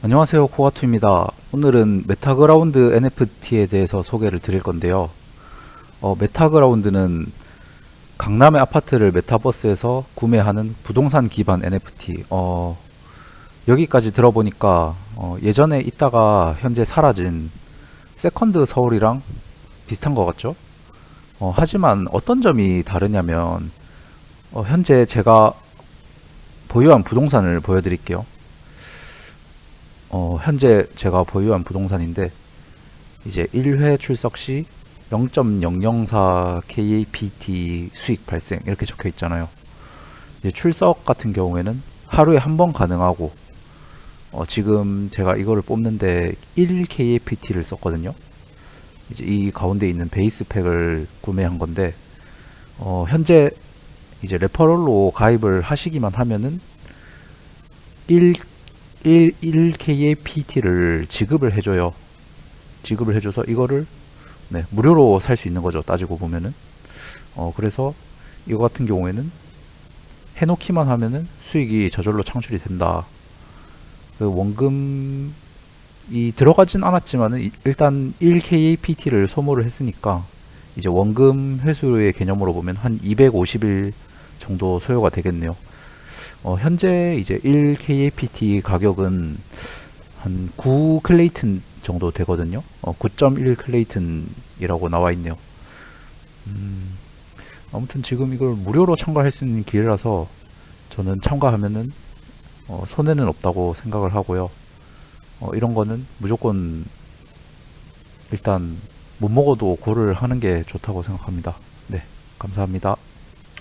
안녕하세요. 코가투입니다. 오늘은 메타그라운드 NFT에 대해서 소개를 드릴 건데요. 어, 메타그라운드는 강남의 아파트를 메타버스에서 구매하는 부동산 기반 NFT 어, 여기까지 들어보니까 어, 예전에 있다가 현재 사라진 세컨드 서울이랑 비슷한 것 같죠? 어, 하지만 어떤 점이 다르냐면 어, 현재 제가 보유한 부동산을 보여드릴게요 어, 현재 제가 보유한 부동산인데 이제 1회 출석 시 0.004 KAPT 수익 발생 이렇게 적혀 있잖아요. 이제 출석 같은 경우에는 하루에 한 번 가능하고 어, 지금 제가 이거를 뽑는데 1 KAPT를 썼거든요. 이제 이 가운데 있는 베이스 팩을 구매한 건데 어, 현재 이제 레퍼럴로 가입을 하시기만 하면은 1 1, 1KAPT를 지급을 해줘요. 지급을 해줘서 이거를 네, 무료로 살 수 있는 거죠. 따지고 보면은. 어, 그래서 이거 같은 경우에는 해놓기만 하면은 수익이 저절로 창출이 된다. 그 원금이 들어가진 않았지만은 이- 일단 1KAPT를 소모를 했으니까 이제 원금 회수의 개념으로 보면 한 250일 정도 소요가 되겠네요. 어, 현재 이제 1 KAPT 가격은 한 9 클레이튼 정도 되거든요. 어, 9.1 클레이튼이라고 나와 있네요. 음, 아무튼 지금 이걸 무료로 참가할 수 있는 기회라서 저는 참가하면은 어, 손해는 없다고 생각을 하고요. 어, 이런 거는 무조건 일단 못 먹어도 고를 하는 게 좋다고 생각합니다. 네, 감사합니다.